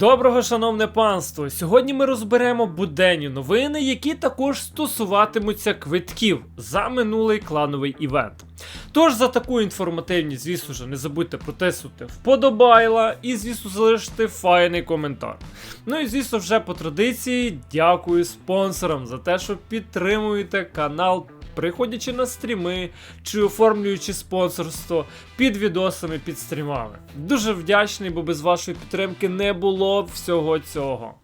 Доброго, шановне панство! Сьогодні ми розберемо буденні новини, які також стосуватимуться квитків за минулий клановий івент. Тож за таку інформативність, звісно ж, не забудьте протиснути вподобайла і, звісно, залишити файний коментар. Ну і звісно, вже по традиції дякую спонсорам за те, що підтримуєте канал. Приходячи на стріми чи оформлюючи спонсорство під відосами, під стрімами. Дуже вдячний, бо без вашої підтримки не було б всього цього.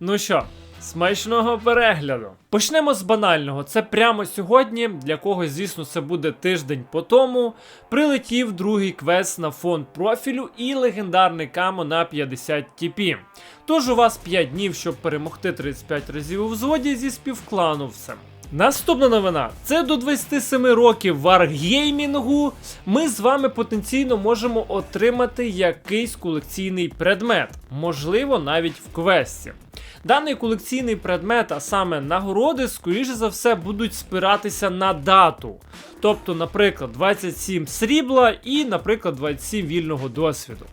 Ну що, смачного перегляду. Почнемо з банального. Це прямо сьогодні, для когось, звісно, це буде тиждень по тому. Прилетів другий квест на фонд профілю і легендарний камо на 50 TP. Тож у вас 5 днів, щоб перемогти 35 разів у взводі зі співклановцем. Наступна новина. Це до 27 років варгеймінгу. Ми з вами потенційно можемо отримати якийсь колекційний предмет, можливо, навіть в квесті. Даний колекційний предмет, а саме нагороди, скоріше за все, будуть спиратися на дату. Тобто, наприклад, 27 срібла і, наприклад, 27 вільного досвіду.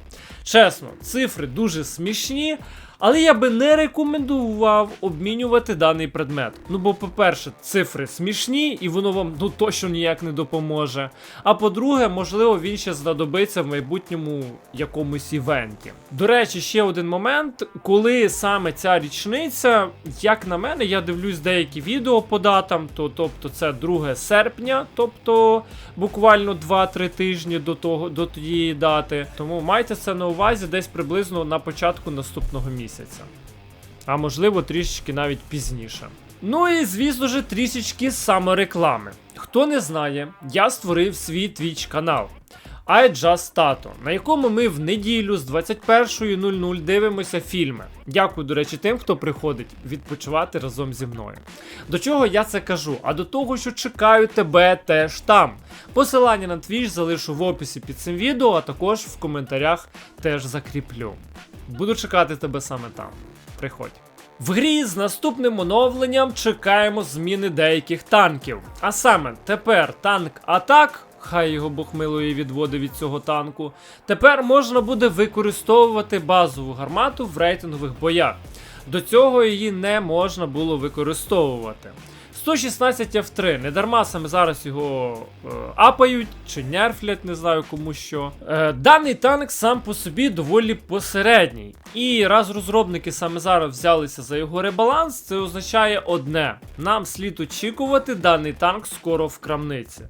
Чесно, цифри дуже смішні, але я би не рекомендував обмінювати даний предмет. Ну бо, по-перше, цифри смішні, і воно вам ну точно ніяк не допоможе. А по-друге, можливо, він ще знадобиться в майбутньому якомусь івенті. До речі, ще один момент, коли саме ця річниця, як на мене, я дивлюсь деякі відео по датам, то тобто це 2 серпня, тобто буквально 2-3 тижні до того до тієї дати. Тому майте це на увазі десь приблизно на початку наступного місяця. А можливо, трішечки навіть пізніше. Ну і звісно ж, трішечки самореклами. Хто не знає, я створив свій твіч канал. I Just на якому ми в неділю з 21.00 дивимося фільми. Дякую, до речі, тим, хто приходить відпочивати разом зі мною. До чого я це кажу? А до того, що чекаю тебе теж там. Посилання на твіч залишу в описі під цим відео, а також в коментарях теж закріплю. Буду чекати тебе саме там. Приходь. В грі з наступним оновленням чекаємо зміни деяких танків. А саме, тепер танк атак, хай його Бог милує відводи від цього танку. Тепер можна буде використовувати базову гармату в рейтингових боях. До цього її не можна було використовувати. 116 F3, не дарма саме зараз його е, апають чи нерфлять, не знаю кому що. Е, даний танк сам по собі доволі посередній. І раз розробники саме зараз взялися за його ребаланс, це означає одне: нам слід очікувати даний танк скоро в крамниці.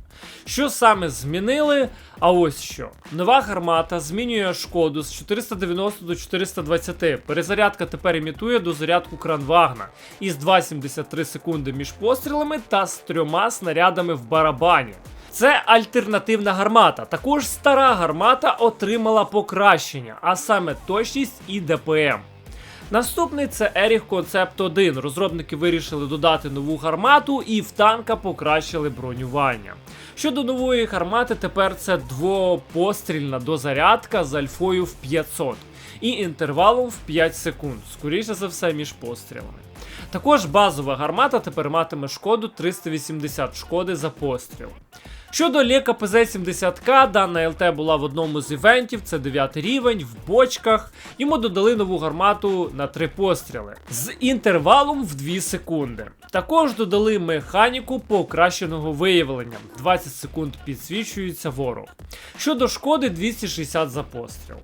Що саме змінили? А ось що. Нова гармата змінює шкоду з 490 до 420. Перезарядка тепер імітує дозарядку кранвагна із 2,73 секунди між пострілами та з трьома снарядами в барабані. Це альтернативна гармата. Також стара гармата отримала покращення, а саме точність і ДПМ. Наступний це Erich Concept 1. Розробники вирішили додати нову гармату і в танка покращили бронювання. Щодо нової гармати, тепер це двопострільна дозарядка з альфою в 500 і інтервалом в 5 секунд, скоріше за все, між пострілами. Також базова гармата тепер матиме шкоду 380 шкоди за постріл. Щодо Лека ПЗ-70К, дана ЛТ була в одному з івентів, це 9 рівень, в бочках. Йому додали нову гармату на 3 постріли з інтервалом в 2 секунди. Також додали механіку покращеного виявлення. 20 секунд підсвічується ворог. Щодо шкоди 260 за постріл.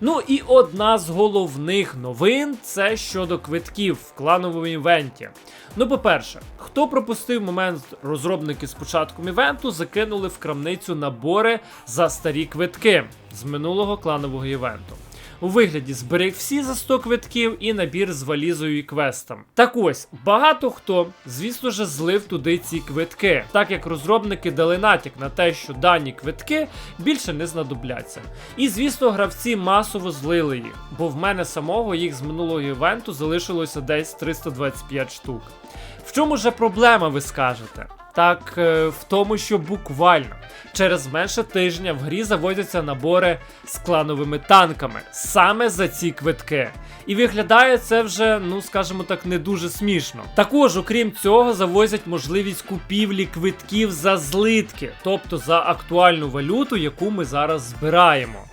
Ну і одна з головних новин це щодо квитків в клановому івенті. Ну, по-перше, хто пропустив момент розробники з початком івенту, закинули в крамницю набори за старі квитки з минулого кланового івенту. У вигляді зберіг всі за 100 квитків і набір з валізою і квестом. Так ось, багато хто, звісно ж, злив туди ці квитки, так як розробники дали натяк на те, що дані квитки більше не знадобляться. І звісно, гравці масово злили їх, бо в мене самого їх з минулого івенту залишилося десь 325 штук. В чому же проблема, ви скажете? Так е, в тому, що буквально через менше тижня в грі заводяться набори з клановими танками саме за ці квитки. І виглядає це вже, ну скажімо так, не дуже смішно. Також, окрім цього, завозять можливість купівлі квитків за злитки, тобто за актуальну валюту, яку ми зараз збираємо.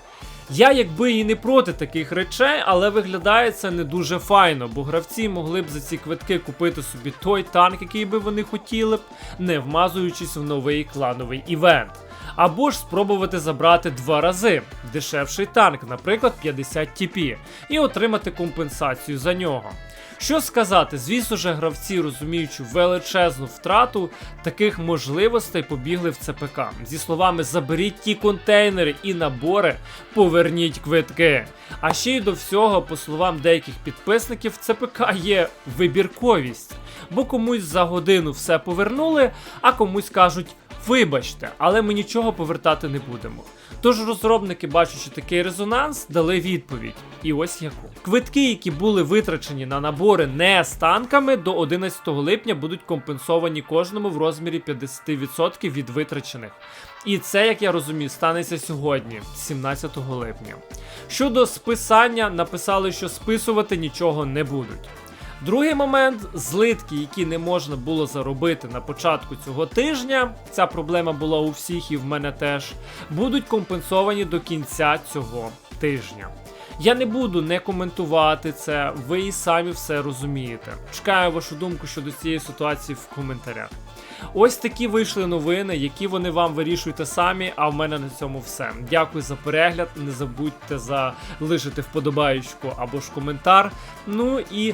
Я якби і не проти таких речей, але виглядає це не дуже файно, бо гравці могли б за ці квитки купити собі той танк, який би вони хотіли б, не вмазуючись в новий клановий івент. Або ж спробувати забрати два рази дешевший танк, наприклад, 50 ТП, і отримати компенсацію за нього. Що сказати, звісно ж, гравці, розуміючи величезну втрату таких можливостей, побігли в ЦПК. Зі словами заберіть ті контейнери і набори, поверніть квитки. А ще й до всього, по словам деяких підписників, ЦПК є вибірковість, бо комусь за годину все повернули, а комусь кажуть. Вибачте, але ми нічого повертати не будемо. Тож розробники, бачачи такий резонанс, дали відповідь. І ось яку. Квитки, які були витрачені на набори не з танками, до 11 липня будуть компенсовані кожному в розмірі 50% від витрачених. І це, як я розумію, станеться сьогодні, 17 липня. Щодо списання, написали, що списувати нічого не будуть. Другий момент злитки, які не можна було заробити на початку цього тижня. Ця проблема була у всіх і в мене теж, будуть компенсовані до кінця цього тижня. Я не буду не коментувати це, ви і самі все розумієте. Чекаю вашу думку щодо цієї ситуації в коментарях. Ось такі вийшли новини, які вони вам вирішуєте самі. А в мене на цьому все. Дякую за перегляд. Не забудьте залишити вподобаючку або ж коментар. Ну і